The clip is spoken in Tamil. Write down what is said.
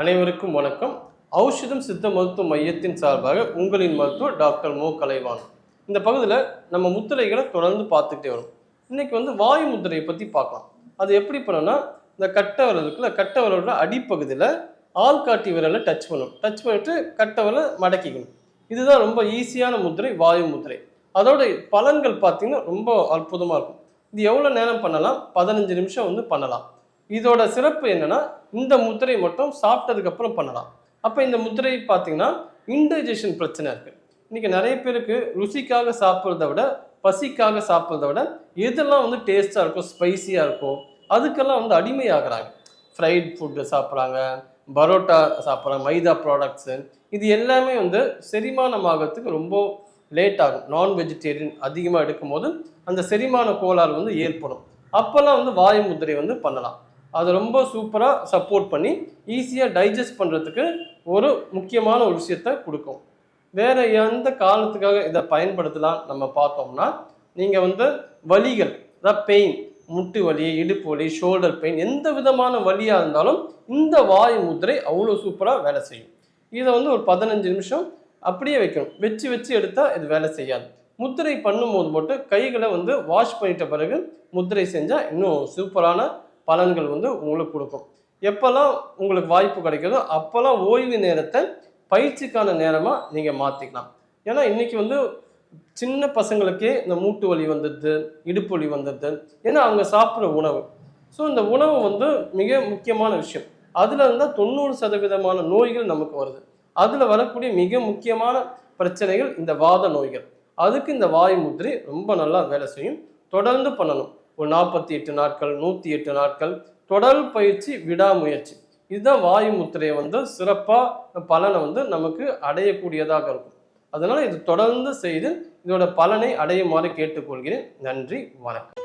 அனைவருக்கும் வணக்கம். ஔஷதம் சித்த மருத்துவ மையத்தின் சார்பாக உங்களின் மருத்துவர் டாக்டர் மோ. கலைவான் இந்த பகுதியில் நம்ம முத்திரைகளை தொடர்ந்து பார்த்துக்கிட்டே வரும். இன்னைக்கு வந்து வாயு முத்திரையை பற்றி பார்க்கலாம். அது எப்படி பண்ணோம்னா இந்த கட்ட விரல் இருக்குல்ல கட்ட விரலோட அடிப்பகுதியில் ஆள்காட்டி விரலை டச் பண்ணணும். டச் பண்ணிட்டு கட்ட விரலை மடக்கிக்கணும். இதுதான் ரொம்ப ஈஸியான முத்திரை வாயு முத்திரை. அதோட பலன்கள் பார்த்தீங்கன்னா ரொம்ப அற்புதமாக இருக்கும். இது எவ்வளோ நேரம் பண்ணலாம்? பதினஞ்சு நிமிஷம் வந்து பண்ணலாம். இதோட சிறப்பு என்னன்னா இந்த முத்திரை மட்டும் சாப்பிட்டதுக்கு அப்புறம் பண்ணலாம். அப்போ இந்த முத்திரை பார்த்தீங்கன்னா இன்டைஜஷன் பிரச்சனை இருக்கு. இன்னைக்கு நிறைய பேருக்கு ருசிக்காக சாப்பிட்றத விட பசிக்காக சாப்பிட்றத விட எதெல்லாம் வந்து டேஸ்டாக இருக்கும் ஸ்பைசியாக இருக்கும் அதுக்கெல்லாம் வந்து அடிமையாகிறாங்க. ஃப்ரைட் ஃபுட்டு சாப்பிட்றாங்க பரோட்டா சாப்பிட்றாங்க மைதா ப்ராடக்ட்ஸு இது எல்லாமே வந்து செரிமானம் ஆகிறதுக்கு ரொம்ப லேட் ஆகும். நான் வெஜிடேரியன் அதிகமாக எடுக்கும்போது அந்த செரிமான கோளாறு வந்து ஏற்படும். அப்போல்லாம் வந்து வாயு முதிரை வந்து பண்ணலாம். அது ரொம்ப சூப்பராக சப்போர்ட் பண்ணி ஈஸியாக டைஜஸ்ட் பண்ணுறதுக்கு ஒரு முக்கியமான ஒரு விஷயத்த கொடுக்கும். வேற எந்த காரணத்துக்காக இதை பயன்படுத்தலாம் நம்ம பார்த்தோம்னா நீங்கள் வந்து வலிகள் அதாவது பெயின் முட்டு வலி இடுப்பு வலி ஷோல்டர் பெயின் எந்த விதமான வலியாக இருந்தாலும் இந்த வாயு முத்திரை அவ்வளோ சூப்பராக வேலை செய்யும். இதை வந்து ஒரு பதினஞ்சு நிமிஷம் அப்படியே வைக்கணும். வச்சு வச்சு எடுத்தால் இது வேலை செய்யாது. முத்திரை பண்ணும்போது மட்டும் கைகளை வந்து வாஷ் பண்ணிட்ட பிறகு முத்திரை செஞ்சால் இன்னும் சூப்பரான பலன்கள் வந்து உங்களுக்கு கொடுக்கும். எப்போல்லாம் உங்களுக்கு வாய்ப்பு கிடைக்குதோ அப்போல்லாம் ஓய்வு நேரத்தை பயிற்சிக்கான நேரமாக நீங்கள் மாற்றிக்கலாம் ஏன்னா இன்னைக்கு வந்து சின்ன பசங்களுக்கே இந்த மூட்டு வலி வந்துடுது இடுப்பு வலி வந்துடுது. ஏன்னா அவங்க சாப்பிட்ற உணவு. ஸோ இந்த உணவு வந்து மிக முக்கியமான விஷயம். அதில் இருந்தால் தொண்ணூறு சதவீதமான நோய்கள் நமக்கு வருது. அதில் வரக்கூடிய மிக முக்கியமான பிரச்சனைகள் இந்த வாத நோய்கள். அதுக்கு இந்த வாயு முத்திரை ரொம்ப நல்லா வேலை செய்யும். தொடர்ந்து பண்ணணும். ஒரு நாற்பத்தி எட்டு நாட்கள் நூற்றி எட்டு நாட்கள் தொடர் பயிற்சி விடாமுயற்சி. இதுதான் வாயு முத்திரையை வந்து சிறப்பாக பலனை வந்து நமக்கு அடையக்கூடியதாக இருக்கும். அதனால் இது தொடர்ந்து செய்து இதோட பலனை அடையுமாறு கேட்டுக்கொள்கிறேன். நன்றி வணக்கம்.